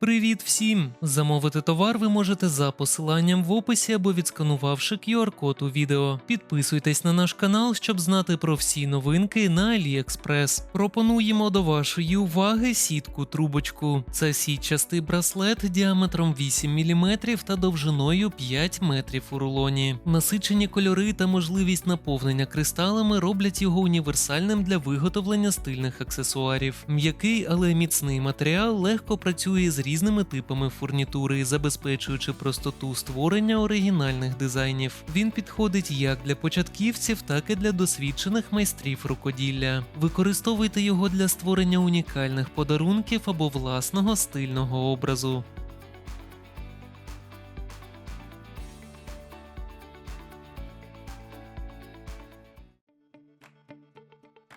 Привіт всім! Замовити товар ви можете за посиланням в описі або відсканувавши QR-код у відео. Підписуйтесь на наш канал, щоб знати про всі новинки на AliExpress. Пропонуємо до вашої уваги сітку трубочку. Це сітчастий браслет діаметром 8 мм та довжиною 5 метрів у рулоні. Насичені кольори та можливість наповнення кристалами роблять його універсальним для виготовлення стильних аксесуарів. М'який, але міцний матеріал легко працює з різними типами фурнітури, забезпечуючи простоту створення оригінальних дизайнів. Він підходить як для початківців, так і для досвідчених майстрів рукоділля. Використовуйте його для створення унікальних подарунків або власного стильного образу.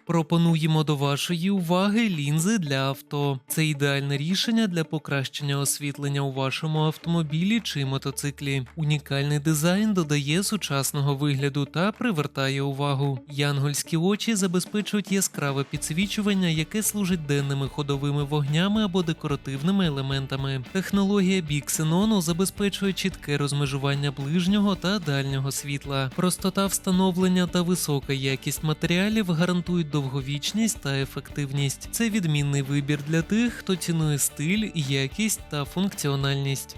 Пропонуємо до вашої уваги лінзи для авто. Це ідеальне рішення для покращення освітлення у вашому автомобілі чи мотоциклі. Унікальний дизайн додає сучасного вигляду та привертає увагу. Янгольські очі забезпечують яскраве підсвічування, яке служить денними ходовими вогнями або декоративними елементами. Технологія біксенону забезпечує чітке розмежування ближнього та дальнього світла. Простота встановлення та висока якість матеріалів гарантують довговічність та ефективність. Це відмінний вибір для тих, хто цінує стиль, якість та функціональність.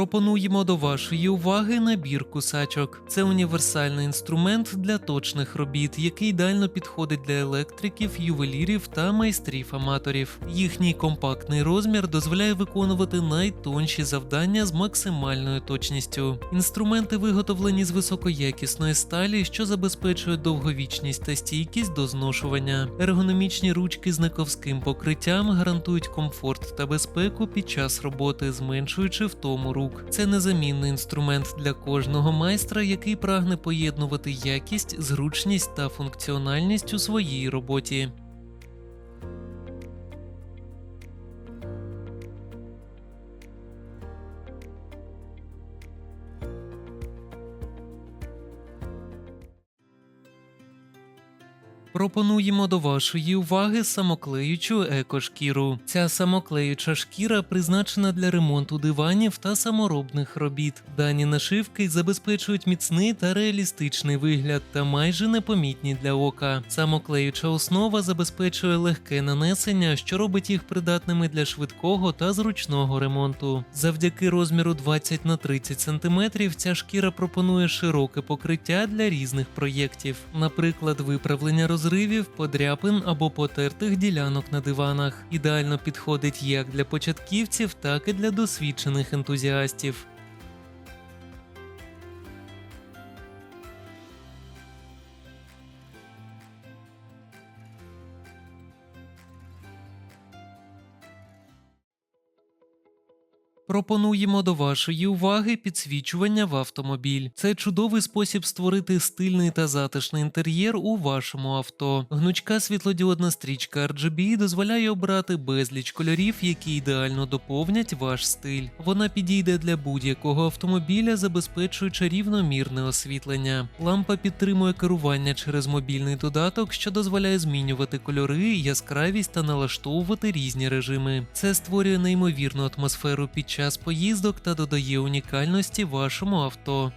Пропонуємо до вашої уваги набір кусачок. Це універсальний інструмент для точних робіт, який ідеально підходить для електриків, ювелірів та майстрів-аматорів. Їхній компактний розмір дозволяє виконувати найтонші завдання з максимальною точністю. Інструменти виготовлені з високоякісної сталі, що забезпечує довговічність та стійкість до зношування. Ергономічні ручки з наковським покриттям гарантують комфорт та безпеку під час роботи, зменшуючи втому рук. Це незамінний інструмент для кожного майстра, який прагне поєднувати якість, зручність та функціональність у своїй роботі. Пропонуємо до вашої уваги самоклеючу екошкіру. Ця самоклеюча шкіра призначена для ремонту диванів та саморобних робіт. Дані нашивки забезпечують міцний та реалістичний вигляд та майже непомітні для ока. Самоклеюча основа забезпечує легке нанесення, що робить їх придатними для швидкого та зручного ремонту. Завдяки розміру 20 на 30 см ця шкіра пропонує широке покриття для різних проєктів, наприклад, виправлення розривів, подряпин або потертих ділянок на диванах. Ідеально підходить як для початківців, так і для досвідчених ентузіастів. Пропонуємо до вашої уваги підсвічування в автомобіль. Це чудовий спосіб створити стильний та затишний інтер'єр у вашому авто. Гнучка світлодіодна стрічка RGB дозволяє обрати безліч кольорів, які ідеально доповнять ваш стиль. Вона підійде для будь-якого автомобіля, забезпечуючи рівномірне освітлення. Лампа підтримує керування через мобільний додаток, що дозволяє змінювати кольори, яскравість та налаштовувати різні режими. Це створює неймовірну атмосферу під час поїздок та додає унікальності вашому авто.